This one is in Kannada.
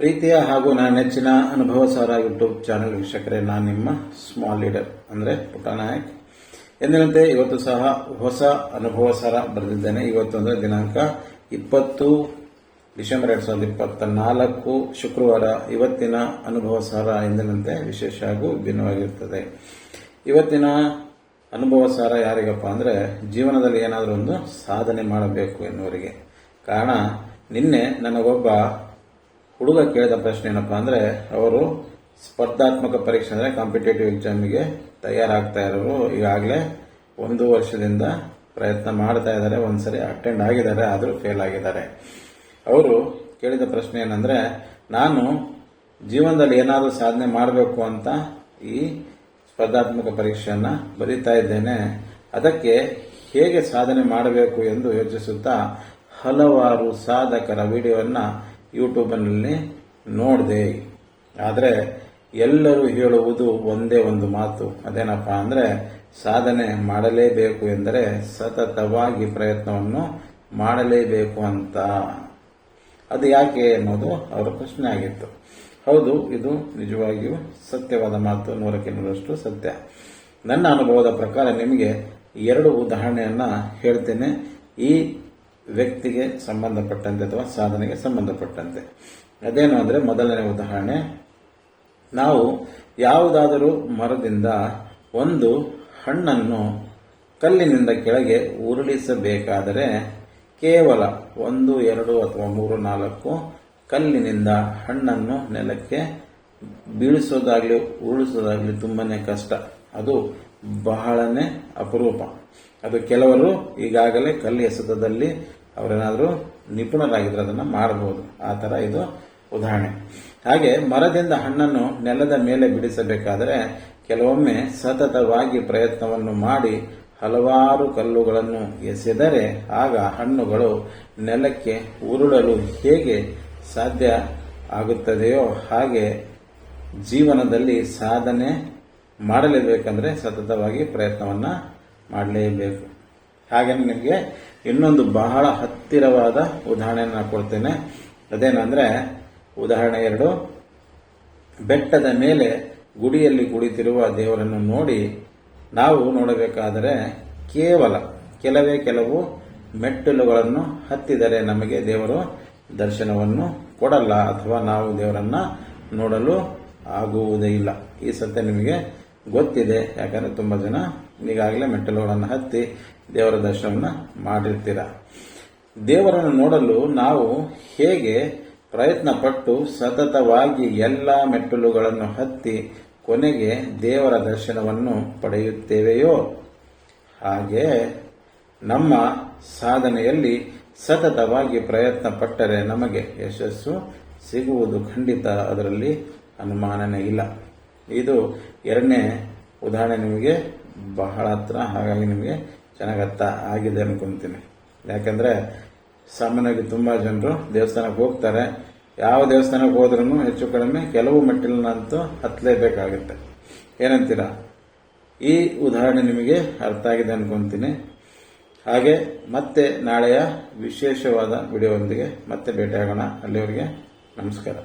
ಪ್ರೀತಿಯ ಹಾಗೂ ನನ್ನ ನೆಚ್ಚಿನ ಅನುಭವ ಸಾರ ಯೂಟ್ಯೂಬ್ ಚಾನೆಲ್ ವೀಕ್ಷಕರೇ, ನಾನು ನಿಮ್ಮ ಸ್ಮಾಲ್ ಲೀಡರ್ ಅಂದರೆ ಪುಟ್ಟನಾಯಕ್ ಎಂದಿನಂತೆ ಇವತ್ತು ಸಹ ಹೊಸ ಅನುಭವ ಸಾರ ಬರೆದಿದ್ದೇನೆ. ಇವತ್ತು ಅಂದರೆ ದಿನಾಂಕ ಇಪ್ಪತ್ತು ಡಿಸೆಂಬರ್ ಎರಡ್ ಸಾವಿರದ ಇಪ್ಪತ್ತ ನಾಲ್ಕು ಶುಕ್ರವಾರ. ಇವತ್ತಿನ ಅನುಭವ ಸಾರ ಎಂದಿನಂತೆ ವಿಶೇಷ ಹಾಗೂ ಭಿನ್ನವಾಗಿರುತ್ತದೆ. ಇವತ್ತಿನ ಅನುಭವ ಸಾರ ಯಾರಿಗಪ್ಪ ಅಂದರೆ ಜೀವನದಲ್ಲಿ ಏನಾದರೂ ಒಂದು ಸಾಧನೆ ಮಾಡಬೇಕು ಎನ್ನುವರಿಗೆ. ಕಾರಣ, ನಿನ್ನೆ ನನಗೊಬ್ಬ ಹುಡುಗ ಕೇಳಿದ ಪ್ರಶ್ನೆ ಏನಪ್ಪ ಅಂದರೆ, ಅವರು ಸ್ಪರ್ಧಾತ್ಮಕ ಪರೀಕ್ಷೆ ಅಂದರೆ ಕಾಂಪಿಟೇಟಿವ್ ಎಕ್ಸಾಮಿಗೆ ತಯಾರಾಗ್ತಾ ಇರೋರು ಈಗಾಗಲೇ ಒಂದು ವರ್ಷದಿಂದ ಪ್ರಯತ್ನ ಮಾಡ್ತಾ ಇದ್ದಾರೆ, ಒಂದ್ಸರಿ ಅಟೆಂಡ್ ಆಗಿದ್ದಾರೆ, ಆದರೂ ಫೇಲ್ ಆಗಿದ್ದಾರೆ. ಅವರು ಕೇಳಿದ ಪ್ರಶ್ನೆ ಏನಂದ್ರೆ, ನಾನು ಜೀವನದಲ್ಲಿ ಏನಾದರೂ ಸಾಧನೆ ಮಾಡಬೇಕು ಅಂತ ಈ ಸ್ಪರ್ಧಾತ್ಮಕ ಪರೀಕ್ಷೆಯನ್ನು ಬರೀತಾ ಇದ್ದೇನೆ, ಅದಕ್ಕೆ ಹೇಗೆ ಸಾಧನೆ ಮಾಡಬೇಕು ಎಂದು ಯೋಚಿಸುತ್ತಾ ಹಲವಾರು ಸಾಧಕರ ವಿಡಿಯೋವನ್ನ ಯೂಟ್ಯೂಬ್ನಲ್ಲಿ ನೋಡಿದೆ. ಆದರೆ ಎಲ್ಲರೂ ಹೇಳುವುದು ಒಂದೇ ಒಂದು ಮಾತು. ಅದೇನಪ್ಪ ಅಂದರೆ ಸಾಧನೆ ಮಾಡಲೇಬೇಕು ಎಂದರೆ ಸತತವಾಗಿ ಪ್ರಯತ್ನವನ್ನು ಮಾಡಲೇಬೇಕು ಅಂತ. ಅದು ಯಾಕೆ ಅನ್ನೋದು ಅವರ ಪ್ರಶ್ನೆ ಆಗಿತ್ತು. ಹೌದು, ಇದು ನಿಜವಾಗಿಯೂ ಸತ್ಯವಾದ ಮಾತು. ನೂರಕ್ಕೆ ನೂರಷ್ಟು ಸತ್ಯ. ನನ್ನ ಅನುಭವದ ಪ್ರಕಾರ ನಿಮಗೆ ಎರಡು ಉದಾಹರಣೆಯನ್ನು ಹೇಳ್ತೇನೆ. ಈ ವ್ಯಕ್ತಿಗೆ ಸಂಬಂಧಪಟ್ಟಂತೆ ಅಥವಾ ಸಾಧನೆಗೆ ಸಂಬಂಧಪಟ್ಟಂತೆ. ಅದೇನು ಅಂದರೆ ಮೊದಲನೇ ಉದಾಹರಣೆ. ನಾವು ಯಾವುದಾದರೂ ಮರದಿಂದ ಒಂದು ಹಣ್ಣನ್ನು ಕಲ್ಲಿನಿಂದ ಕೆಳಗೆ ಉರುಳಿಸಬೇಕಾದರೆ ಕೇವಲ ಒಂದು, ಎರಡು ಅಥವಾ ಮೂರು, ನಾಲ್ಕು ಕಲ್ಲಿನಿಂದ ಹಣ್ಣನ್ನು ನೆಲಕ್ಕೆ ಬೀಳಿಸೋದಾಗಲಿ, ಉರುಳಿಸೋದಾಗಲಿ ತುಂಬಾನೇ ಕಷ್ಟ. ಅದು ಬಹಳನೇ ಅಪರೂಪ. ಅದು ಕೆಲವರು ಈಗಾಗಲೇ ಕಲ್ಲು ಎಸೆತದಲ್ಲಿ ಅವರೇನಾದರೂ ನಿಪುಣರಾಗಿದ್ರೆ ಅದನ್ನು ಮಾರಬಹುದು. ಆ ಥರ ಇದು ಉದಾಹರಣೆ. ಹಾಗೆ ಮರದಿಂದ ಹಣ್ಣನ್ನು ನೆಲದ ಮೇಲೆ ಬಿಡಿಸಬೇಕಾದರೆ ಕೆಲವೊಮ್ಮೆ ಸತತವಾಗಿ ಪ್ರಯತ್ನವನ್ನು ಮಾಡಿ ಹಲವಾರು ಕಲ್ಲುಗಳನ್ನು ಎಸೆದರೆ ಆಗ ಹಣ್ಣುಗಳು ನೆಲಕ್ಕೆ ಉರುಳಲು ಹೇಗೆ ಸಾಧ್ಯ ಆಗುತ್ತದೆಯೋ ಹಾಗೆ ಜೀವನದಲ್ಲಿ ಸಾಧನೆ ಮಾಡಲೇಬೇಕಂದ್ರೆ ಸತತವಾಗಿ ಪ್ರಯತ್ನವನ್ನ ಮಾಡಲೇಬೇಕು. ಹಾಗೆ ನಿಮಗೆ ಇನ್ನೊಂದು ಬಹಳ ಹತ್ತಿರವಾದ ಉದಾಹರಣೆಯನ್ನು ಕೊಡ್ತೇನೆ. ಅದೇನಂದ್ರೆ, ಉದಾಹರಣೆ ಎರಡು. ಬೆಟ್ಟದ ಮೇಲೆ ಗುಡಿಯಲ್ಲಿ ಕುಳಿತಿರುವ ದೇವರನ್ನು ನೋಡಿ ನಾವು ನೋಡಬೇಕಾದರೆ ಕೇವಲ, ಕೆಲವೇ ಕೆಲವು ಮೆಟ್ಟಿಲುಗಳನ್ನು ಹತ್ತಿದರೆ ನಮಗೆ ದೇವರು ದರ್ಶನವನ್ನು ಕೊಡಲ್ಲ ಅಥವಾ ನಾವು ದೇವರನ್ನ ನೋಡಲು ಆಗುವುದೇ ಇಲ್ಲ. ಈ ಸತ್ಯ ನಿಮಗೆ ಗೊತ್ತಿದೆ. ಯಾಕಂದ್ರೆ ತುಂಬಾ ಜನ ಈಗಾಗಲೇ ಮೆಟ್ಟಲುಗಳನ್ನು ಹತ್ತಿ ದೇವರ ದರ್ಶನವನ್ನು ಮಾಡಿರ್ತೀರ. ದೇವರನ್ನು ನೋಡಲು ನಾವು ಹೇಗೆ ಪ್ರಯತ್ನ ಪಟ್ಟು ಸತತವಾಗಿ ಎಲ್ಲ ಮೆಟ್ಟಲುಗಳನ್ನು ಹತ್ತಿ ಕೊನೆಗೆ ದೇವರ ದರ್ಶನವನ್ನು ಪಡೆಯುತ್ತೇವೆಯೋ? ಹಾಗೆ ನಮ್ಮ ಸಾಧನೆಯಲ್ಲಿ ಸತತವಾಗಿ ಪ್ರಯತ್ನ ಪಟ್ಟರೆ ನಮಗೆ ಯಶಸ್ಸು ಸಿಗುವುದು ಖಂಡಿತ ಅದರಲ್ಲಿ ಅನುಮಾನನೇ ಇಲ್ಲ. ಇದು ಎರಡನೇ ಉದಾಹರಣೆ ನಿಮಗೆ ಬಹಳ ಹತ್ರ, ಹಾಗಾಗಿ ನಿಮಗೆ ಚೆನ್ನಾಗಿ ಅರ್ಥ ಆಗಿದೆ ಅನ್ಕೊಂತೀನಿ. ಯಾಕಂದ್ರೆ ಸಾಮಾನ್ಯವಾಗಿ ತುಂಬಾ ಜನರು ದೇವಸ್ಥಾನಕ್ಕೆ ಹೋಗ್ತಾರೆ. ಯಾವ ದೇವಸ್ಥಾನಕ್ಕೆ ಹೋದ್ರೂ ಹೆಚ್ಚು ಕಡಿಮೆ ಕೆಲವು ಮೆಟ್ಟಿಲನ್ನಂತೂ ಹತ್ತಲೇಬೇಕಾಗುತ್ತೆ. ಏನಂತೀರಾ? ಈ ಉದಾಹರಣೆ ನಿಮಗೆ ಅರ್ಥ ಆಗಿದೆ ಅನ್ಕೊಂತೀನಿ. ಹಾಗೆ ಮತ್ತೆ ನಾಳೆಯ ವಿಶೇಷವಾದ ವಿಡಿಯೋದೊಂದಿಗೆ ಮತ್ತೆ ಭೇಟಿಯಾಗೋಣ. ಅಲ್ಲಿವರೆಗೆ ನಮಸ್ಕಾರ.